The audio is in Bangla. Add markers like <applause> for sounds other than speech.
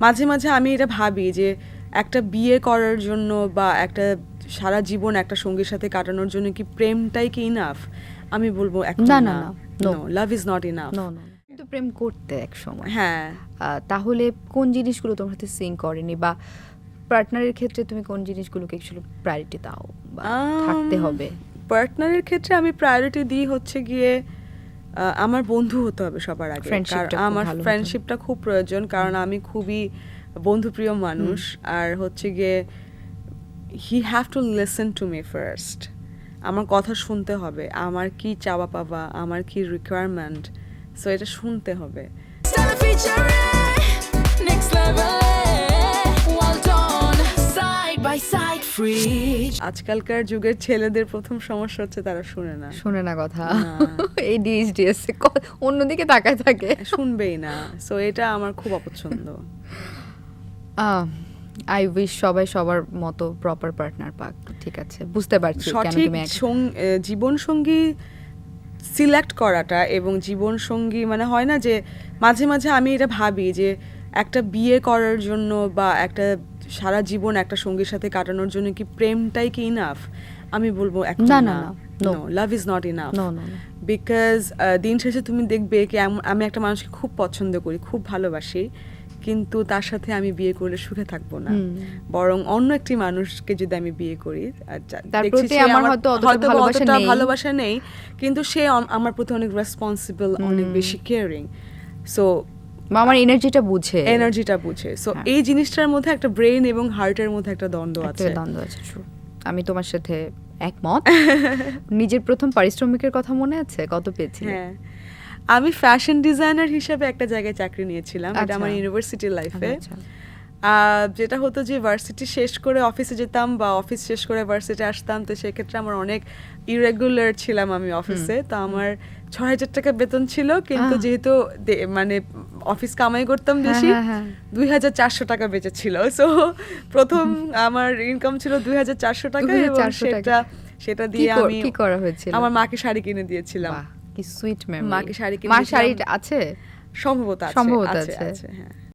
মাঝে মাঝে আমি এটা ভাবি যে একটা বিয়ে করার জন্য বা একটা সারা জীবন একটা সঙ্গীর সাথে কাটানোর জন্য কি প্রেমটাই কি ইনাফ আমি বলব না, না love is not enough no no কিন্তু প্রেম করতে এক সময়। হ্যাঁ। আহ, তাহলে কোন জিনিসগুলো তোমার সাথে সিং করেনি বা পার্টনারের ক্ষেত্রে তুমি কোন জিনিসগুলোকে একটু প্রায়োরিটি দাও বা থাকতে Um, হবে? পার্টনারের ক্ষেত্রে আমি প্রায়োরিটি দিই হচ্ছে গিয়ে আমার বন্ধু হতে হবে সবার আগে। আমার ফ্রেন্ডশিপটা খুব প্রয়োজন কারণ আমি খুবই বন্ধুপ্রিয় মানুষ। আর হচ্ছে গিয়ে he have to listen to me first আমার কথা শুনতে হবে আমার কি চাওয়া পাওয়া আমার কি রিকোয়ারমেন্ট সো এটা শুনতে হবে। Next level. আজকালকার যুগের ছেলেদের প্রথম সমস্যা হচ্ছে তারা শুনে না। শোনে না কথা। <laughs> এই ডিএসডিএস অন্যদিকে তাকায় থাকে। শুনবেই না। সো এটা আমার খুব অপছন্দ। <laughs> আই উইশ সবাই সবার মতো প্রপার পার্টনার পাক। ঠিক আছে বুঝতে পারছি সঠিক তুমি জীবন সঙ্গী সিলেক্ট করাটা এবং জীবন সঙ্গী মানে হয় না যে মাঝে মাঝে আমি এটা ভাবি যে একটা বিয়ে করার জন্য বা একটা সারা জীবন একটা সঙ্গীর সাথে কাটানোর জন্য কি প্রেমটাই কি ইনাফ আমি বলব এখন না, না love is not enough. Because দিন শেষে তুমি দেখবে কি আমি একটা মানুষকে খুব পছন্দ করি খুব ভালোবাসি কিন্তু তার সাথে আমি বিয়ে করলে সুখে থাকব না। বরং অন্য একটি মানুষকে যদি আমি বিয়ে করি হয়তো অতটা ভালোবাসা নেই। কিন্তু সে আমার প্রতি অনেক রেসপন্সিবল অনেক বেশি কেয়ারিং সো বা আমার এনার্জিটা বুঝে। এনার্জিটা বুঝে। সো হ্যাঁ। এই জিনিসটার মধ্যে একটা ব্রেন এবং হার্টের মধ্যে একটা দ্বন্দ্ব আছে। দ্বন্দ্ব আছে আমি তোমার সাথে একমত। <laughs> নিজের প্রথম পারিশ্রমিকের কথা মনে আছে? কত পেয়েছি হ্যাঁ। আমি ফ্যাশন ডিজাইনার হিসেবে একটা জায়গায় চাকরি নিয়েছিলাম। এটা আমার আচ্ছা। ইউনিভার্সিটি লাইফে আচ্ছা। যেটা হতো যে ভার্সিটি শেষ করে অফিসে যেতাম বা অফিস শেষ করে ভার্সিটি আসতাম তো সেক্ষেত্রে আমার অনেক ইরেগুলার ছিলাম আমি অফিসে তো আমার ছয় হাজার টাকা বেতন ছিল কিন্তু যেহেতু মানে অফিস কামাই করতাম হ্যাঁ, বেশি হ্যাঁ, হ্যাঁ। দুই হাজার চারশো টাকা বেঁচে ছিল। <laughs> সো প্রথম আমার ইনকাম ছিল দুই হাজার চারশো টাকা এবং 2400 সেটা সেটা দিয়ে আমি কি করা হয়েছিল? আমার মাকে শাড়ি কিনে দিয়েছিলাম। কি সুইট মেমরি মাকে শাড়ি কিনে মা শাড়ি আছে? সম্ভবত আছে সম্ভবত। আছে হ্যাঁ।